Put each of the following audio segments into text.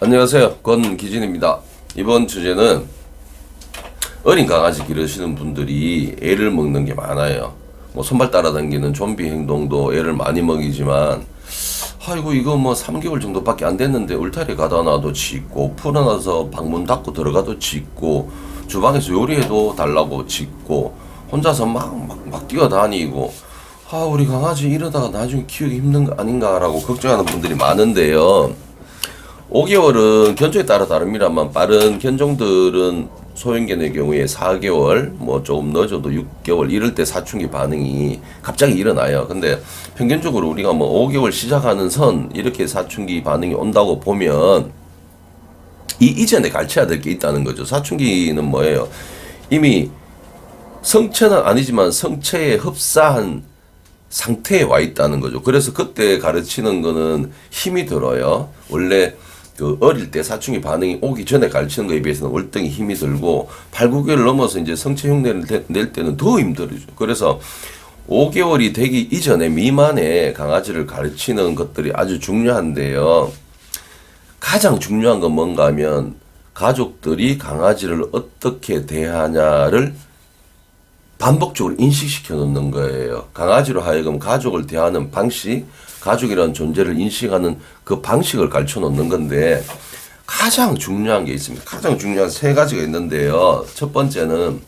안녕하세요. 권기진입니다. 이번 주제는 어린 강아지 기르시는 분들이 애를 먹는 게 많아요. 뭐 손발 따라다니는 좀비 행동도 애를 많이 먹이지만 아이고 이거 뭐 3개월 정도밖에 안 됐는데 울타리 가다 놔도 짖고 풀어놔서 방문 닫고 들어가도 짖고 주방에서 요리해도 달라고 짖고 혼자서 막 막 막 뛰어다니고 아 우리 강아지 이러다가 나중에 키우기 힘든 거 아닌가라고 걱정하는 분들이 많은데요. 5개월은 견종에 따라 다릅니다만 빠른 견종들은 소형견의 경우에 4개월, 뭐 조금 늦어도 6개월 이럴 때 사춘기 반응이 갑자기 일어나요. 근데 평균적으로 우리가 뭐 5개월 시작하는 선 이렇게 사춘기 반응이 온다고 보면 이 이전에 가르쳐야 될 게 있다는 거죠. 사춘기는 뭐예요? 이미 성체는 아니지만 성체에 흡사한 상태에 와 있다는 거죠. 그래서 그때 가르치는 거는 힘이 들어요. 원래 그 어릴 때 사춘기 반응이 오기 전에 가르치는 거에 비해서는 월등히 힘이 들고 8, 9개월 넘어서 이제 성체 흉내를 내- 낼 때는 더 힘들어죠. 그래서 5개월이 되기 이전에 미만의 강아지를 가르치는 것들이 아주 중요한데요. 가장 중요한 건 뭔가 하면 가족들이 강아지를 어떻게 대하냐를 반복적으로 인식시켜 놓는 거예요. 강아지로 하여금 가족을 대하는 방식, 가족이라는 존재를 인식하는 그 방식을 가르쳐 놓는 건데 가장 중요한 게 있습니다. 가장 중요한 세 가지가 있는데요. 첫 번째는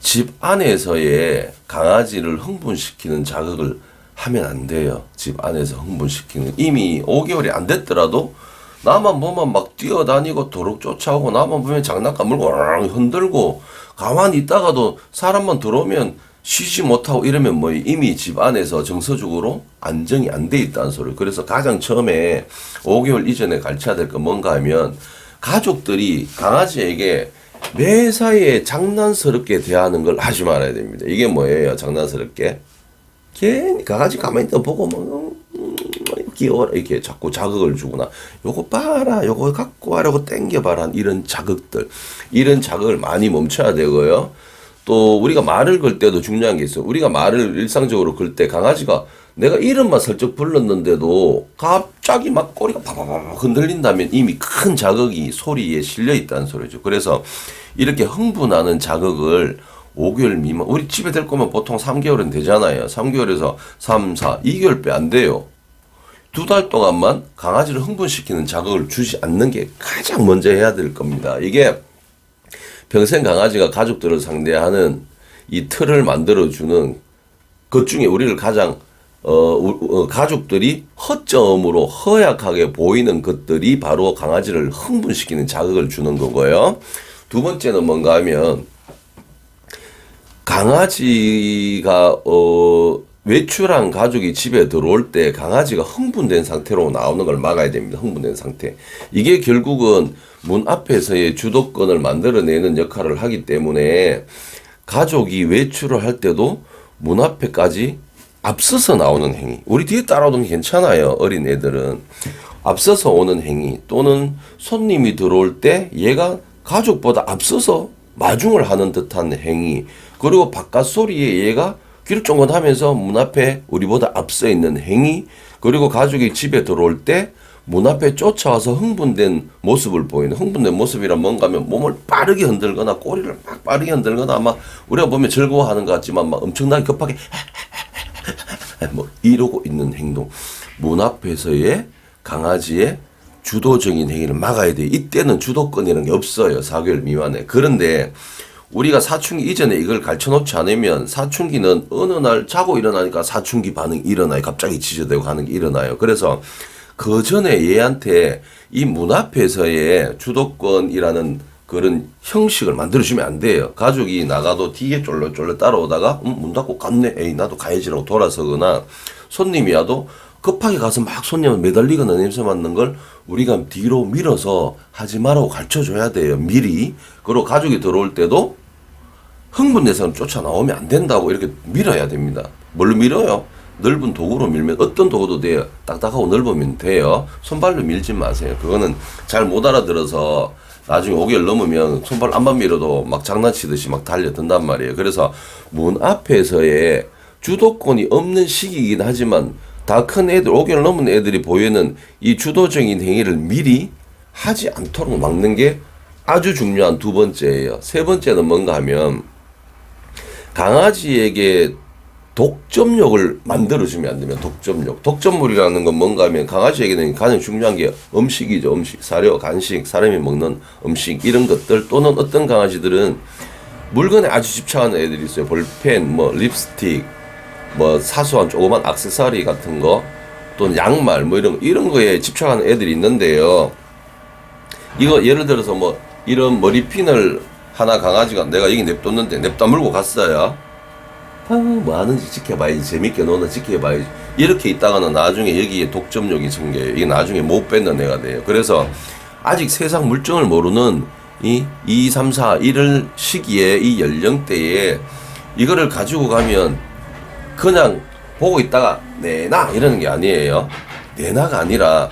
집 안에서의 강아지를 흥분시키는 자극을 하면 안 돼요. 집 안에서 흥분시키는 이미 5개월이 안 됐더라도 나만 보면 막 뛰어다니고 도둑 쫓아오고 나만 보면 장난감 물고 랑 흔들고 가만히 있다가도 사람만 들어오면 쉬지 못하고 이러면 뭐 이미 집 안에서 정서적으로 안정이 안 돼 있다는 소리. 그래서 가장 처음에 5개월 이전에 가르쳐야 될 건 뭔가 하면 가족들이 강아지에게 매사에 장난스럽게 대하는 걸 하지 말아야 됩니다. 이게 뭐예요? 장난스럽게. 괜히 강아지 가만히 있다 보고 막 음, 귀여워라 이렇게 자꾸 자극을 주거나. 요거 봐라 요거 갖고 요거 땡겨봐라. 이런 자극들. 이런 자극을 많이 멈춰야 되고요. 또 우리가 말을 걸 때도 중요한 게 있어요. 우리가 말을 일상적으로 걸 때 강아지가 내가 이름만 슬쩍 불렀는데도 갑자기 막 꼬리가 파파파파 흔들린다면 이미 큰 자극이 소리에 실려 있다는 소리죠. 그래서 이렇게 흥분하는 자극을 5개월 미만 우리 집에 될 거면 보통 3개월은 되잖아요. 3개월에서 3, 4, 2개월 빼 안 돼요 두 달 동안만 강아지를 흥분시키는 자극을 주지 않는 게 가장 먼저 해야 될 겁니다. 이게 평생 강아지가 가족들을 상대하는 이 틀을 만들어주는 것 중에 우리를 가장 어, 우- 어, 가족들이 허점으로 허약하게 보이는 것들이 바로 강아지를 흥분시키는 자극을 주는 거고요. 두 번째는 뭔가 하면 강아지가 어 외출한 가족이 집에 들어올 때 강아지가 흥분된 상태로 나오는 걸 막아야 됩니다. 흥분된 상태. 이게 결국은 문 앞에서의 주도권을 만들어내는 역할을 하기 때문에 가족이 외출을 할 때도 문 앞에까지 앞서서 나오는 행위. 우리 뒤에 따라오는 게 괜찮아요. 어린 애들은. 앞서서 오는 행위 또는 손님이 들어올 때 얘가 가족보다 앞서서 마중을 하는 듯한 행위 그리고 바깥 소리에 얘가 귀를 쫑긋하면서 문 앞에 우리보다 앞서 있는 행위 그리고 가족이 집에 들어올 때 문 앞에 쫓아와서 흥분된 모습을 보이는 흥분된 모습이란 뭔가 하면 몸을 빠르게 흔들거나 꼬리를 막 빠르게 흔들거나 아마 우리가 보면 즐거워하는 것 같지만 막 엄청나게 급하게 뭐 이러고 있는 행동 문 앞에서의 강아지의 주도적인 행위를 막아야 돼. 이때는 주도권이라는 게 없어요. 4개월 미만에. 그런데 우리가 사춘기 이전에 이걸 가르쳐 놓지 않으면 사춘기는 어느 날 자고 일어나니까 사춘기 반응이 일어나요. 갑자기 지저대고 하는 게 일어나요. 그래서 그 전에 얘한테 이 문 앞에서의 주도권이라는 그런 형식을 만들어주면 안 돼요. 가족이 나가도 뒤에 쫄래쫄래 따라오다가 음, 문 닫고 갔네. 에이 나도 가야지라고 돌아서거나 손님이 와도 급하게 가서 막 손님을 매달리거나 냄새 맡는 걸 우리가 뒤로 밀어서 하지 말라고 가르쳐 줘야 돼요. 미리. 그리고 가족이 들어올 때도 흥분돼서는 쫓아 나오면 안 된다고 이렇게 밀어야 됩니다. 뭘로 밀어요? 넓은 도구로 밀면 어떤 도구도 돼요. 딱딱하고 넓으면 돼요. 손발로 밀지 마세요. 그거는 잘 못 알아들어서 나중에 5개월 넘으면 손발 안만 밀어도 막 장난치듯이 막 달려든단 말이에요. 그래서 문 앞에서의 주도권이 없는 시기이긴 하지만 다 큰 애들 5개월 넘은 애들이 보이는 이 주도적인 행위를 미리 하지 않도록 막는 게 아주 중요한 두 번째예요. 세 번째는 뭔가 하면 강아지에게 독점욕을 만들어주면 안 되면 독점욕. 독점물이라는 건 뭔가 하면 강아지에게는 가장 중요한 게 음식이죠. 음식, 사료, 간식, 사람이 먹는 음식 이런 것들 또는 어떤 강아지들은 물건에 아주 집착하는 애들이 있어요. 볼펜, 뭐 립스틱, 뭐 사소한 조그만 액세서리 같은 거 또는 양말 뭐 이런 이런 거에 집착하는 애들이 있는데요. 이거 예를 들어서 뭐 이런 머리핀을 하나 강아지가 내가 여기 냅뒀는데 냅다 물고 갔어요. 아, 뭐 하는지 지켜봐야지 재밌게 노는 지켜봐야지 이렇게 있다가는 나중에 여기에 독점욕이 생겨요. 이게 나중에 못 뺏는 애가 돼요. 그래서 아직 세상 물정을 모르는 이 2, 3, 4 이럴 시기에 이 연령대에 이거를 가지고 가면 그냥 보고 있다가 내놔 이러는 게 아니에요. 내놔가 아니라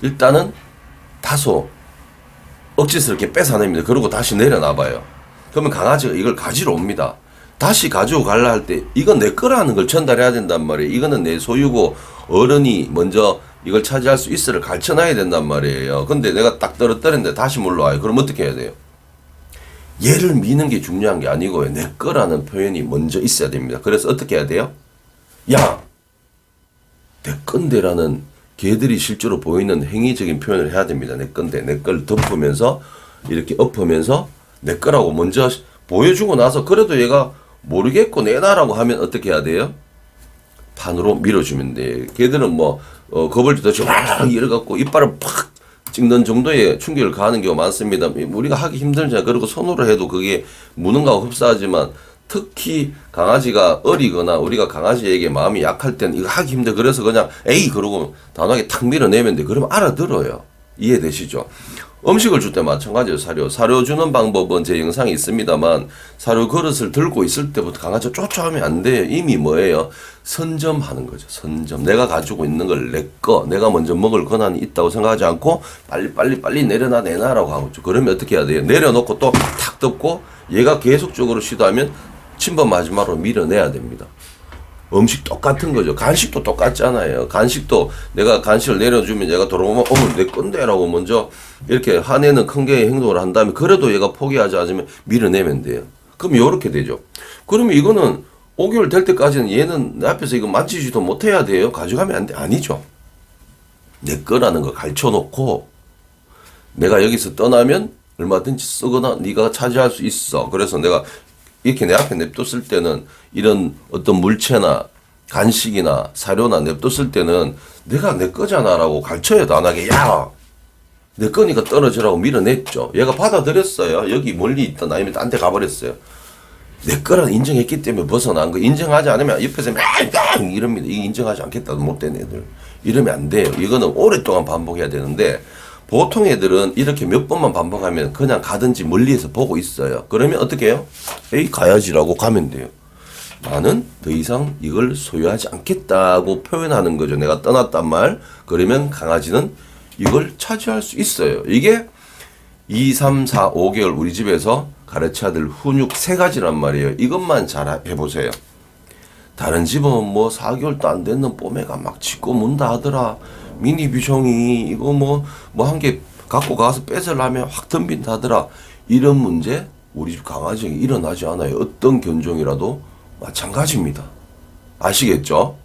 일단은 다소 억지스럽게 뺏어냅니다. 그러고 다시 내려놔봐요. 그러면 강아지가 이걸 가지러 옵니다. 다시 가지고 갈라 할 때 이건 내 거라는 걸 전달해야 된단 말이에요. 이거는 내 소유고 어른이 먼저 이걸 차지할 수 있어를 가르쳐놔야 된단 말이에요. 근데 내가 딱 떨어뜨렸는데 다시 물러와요. 그럼 어떻게 해야 돼요? 얘를 미는 게 중요한 게 아니고요. 내 거라는 표현이 먼저 있어야 됩니다. 그래서 어떻게 해야 돼요? 야, 내 건데라는 걔들이 실제로 보이는 행위적인 표현을 해야 됩니다. 내 건데, 내 걸 덮으면서 이렇게 엎으면서 내 거라고 먼저 보여주고 나서 그래도 얘가 모르겠고 내놔라고 하면 어떻게 해야 돼요? 판으로 밀어주면 돼. 걔들은 뭐 어, 겁을 주듯이 막 이래갖고 이빨을 팍 찍는 정도의 충격을 가하는 경우가 많습니다. 우리가 하기 힘들잖아요. 그리고 손으로 해도 그게 무는 거하고 흡사하지만 특히 강아지가 어리거나 우리가 강아지에게 마음이 약할 때는 이거 하기 힘들어. 그래서 그냥 에이 그러고 단호하게 탁 밀어내면 돼. 그러면 알아들어요. 이해되시죠? 음식을 줄 때 마찬가지예요. 사료. 사료 주는 방법은 제 영상에 있습니다만 사료 그릇을 들고 있을 때부터 강아지 쫓아오면 안 돼요. 이미 뭐예요? 선점하는 거죠. 선점. 내가 가지고 있는 걸 내 거, 내가 먼저 먹을 권한이 있다고 생각하지 않고 빨리 빨리 빨리 내려놔 내놔라고 하고. 그러면 어떻게 해야 돼요? 내려놓고 또 탁 덮고 얘가 계속적으로 시도하면 침범 마지막으로 밀어내야 됩니다. 음식 똑같은 거죠. 간식도 똑같잖아요. 간식도 내가 간식을 내려주면 얘가 돌아오면 어머 내 건데라고 먼저 이렇게 화내는 큰 개의 행동을 한 다음에 그래도 얘가 포기하지 않으면 밀어내면 돼요. 그럼 요렇게 되죠. 그러면 이거는 5개월 될 때까지는 얘는 내 앞에서 이거 만지지도 못해야 돼요. 가져가면 안 돼. 아니죠. 내 거라는 거 가르쳐 놓고 내가 여기서 떠나면 얼마든지 쓰거나 네가 차지할 수 있어. 그래서 내가 이렇게 내 앞에 냅뒀을 때는 이런 어떤 물체나 간식이나 사료나 냅뒀을 때는 내가 내 거잖아라고 가르쳐야도 안 하게 야! 내 거니까 떨어지라고 밀어냈죠. 얘가 받아들였어요. 여기 멀리 있던 아니면 딴 데 가버렸어요. 내 거라 인정했기 때문에 벗어난 거 인정하지 않으면 옆에서 맹맹 이럽니다. 이게 인정하지 않겠다 못된 애들 이러면 안 돼요. 이거는 오랫동안 반복해야 되는데 보통 애들은 이렇게 몇 번만 반복하면 그냥 가든지 멀리에서 보고 있어요. 그러면 어떻게 해요? 에이 가야지라고 가면 돼요. 나는 더 이상 이걸 소유하지 않겠다고 표현하는 거죠. 내가 떠났단 말. 그러면 강아지는 이걸 차지할 수 있어요. 이게 2, 3, 4, 5개월 우리 집에서 가르쳐야 될 훈육 세 가지란 말이에요. 이것만 잘 해보세요. 다른 집은 뭐 4개월도 안 됐는 뽀매가 막 짖고 문다 하더라. 미니 비숑이 이거 뭐 뭐 한 개 갖고 가서 뺏으려면 확 덤빈다 하더라. 이런 문제 우리 집 강아지에게 일어나지 않아요. 어떤 견종이라도 마찬가지입니다. 아시겠죠?